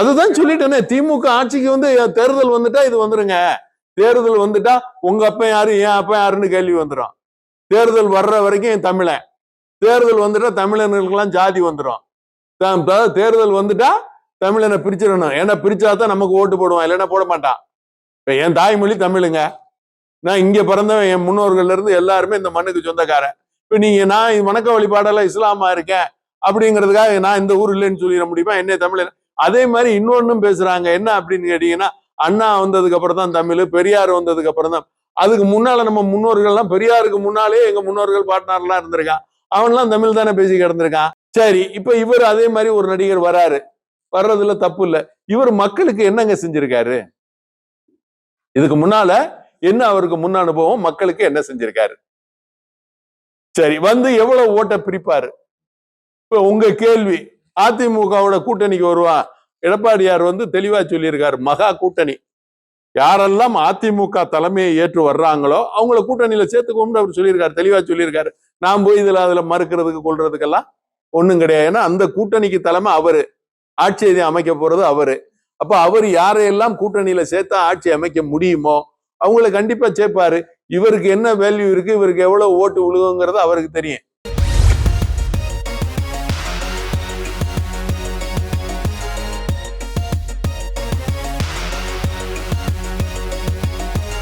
அதுதான் சொல்லிட்டேனே திமுக ஆட்சிக்கு வந்து தேர்தல் வந்துட்டா இது வந்துருங்க. தேர்தல் வந்துட்டா உங்க அப்ப யாரு என் அப்ப யாருன்னு கேள்வி வந்துடும் தேர்தல் வர்ற வரைக்கும் என் தமிழன் தேர்தல் வந்துட்டா தமிழர்களுக்கெல்லாம் ஜாதி வந்துடும் தேர்தல் வந்துட்டா தமிழனை பிரிச்சிடணும். ஏன்னா பிரிச்சாதான் நமக்கு ஓட்டு போடுவான் இல்லைன்னா போட மாட்டான். இப்போ என் தாய்மொழி தமிழுங்க. நான் இங்கே பிறந்தவன் என் முன்னோர்கள்ல இருந்து எல்லாருமே இந்த மண்ணுக்கு சொந்தக்காரன். இப்போ நீங்க நான் வணக்க வழிபாடெல்லாம் இஸ்லாமா இருக்கேன். அப்படிங்கிறதுக்காக நான் இந்த ஊர் இல்லைன்னு சொல்லிட முடியுமா? என்ன தமிழ் அதே மாதிரி இன்னொன்னும் பேசுறாங்க. என்ன அப்படின்னு கேட்டீங்கன்னா அண்ணா வந்ததுக்கு அப்புறம் தான் தமிழ் பெரியார் வந்ததுக்கு அப்புறம் தான். அதுக்கு முன்னால நம்ம முன்னோர்கள்லாம் பெரியாருக்கு முன்னாலே எங்க முன்னோர்கள் பாட்னார்லாம் இருந்திருக்கான். அவன்லாம் தமிழ் தானே பேசி கிடந்திருக்கான். சரி இப்ப இவர் அதே மாதிரி ஒரு நடிகர் வராரு. வர்றதுல தப்பு இல்ல. இவர் மக்களுக்கு என்னங்க செஞ்சிருக்காரு? இதுக்கு முன்னால என்ன அவருக்கு முன் அனுபவம்? மக்களுக்கு என்ன செஞ்சிருக்காரு? சரி வந்து எவ்வளவு ஓட்ட பிரிப்பாரு? இப்போ உங்க கேள்வி அதிமுகவோட கூட்டணிக்கு வருவா? எடப்பாடியார் வந்து தெளிவா சொல்லியிருக்காரு மகா கூட்டணி. யாரெல்லாம் அதிமுக தலைமையை ஏற்று வர்றாங்களோ அவங்கள கூட்டணியில சேர்த்துக்கோம்னு அவர் சொல்லியிருக்காரு தெளிவா சொல்லியிருக்காரு. நான் போய் இதுல அதுல மறுக்கிறதுக்கு கொள்றதுக்கெல்லாம் ஒன்றும் கிடையாது. ஏன்னா அந்த கூட்டணிக்கு தலைமை அவரு. ஆட்சி அமைக்க போறது அவரு. அப்ப அவர் யாரையெல்லாம் கூட்டணியில சேர்த்தா ஆட்சி அமைக்க முடியுமோ அவங்கள கண்டிப்பா சேர்ப்பாரு. இவருக்கு என்ன வேல்யூ இருக்கு? இவருக்கு எவ்வளவு ஓட்டு விழுகுங்கிறது அவருக்கு தெரியும்.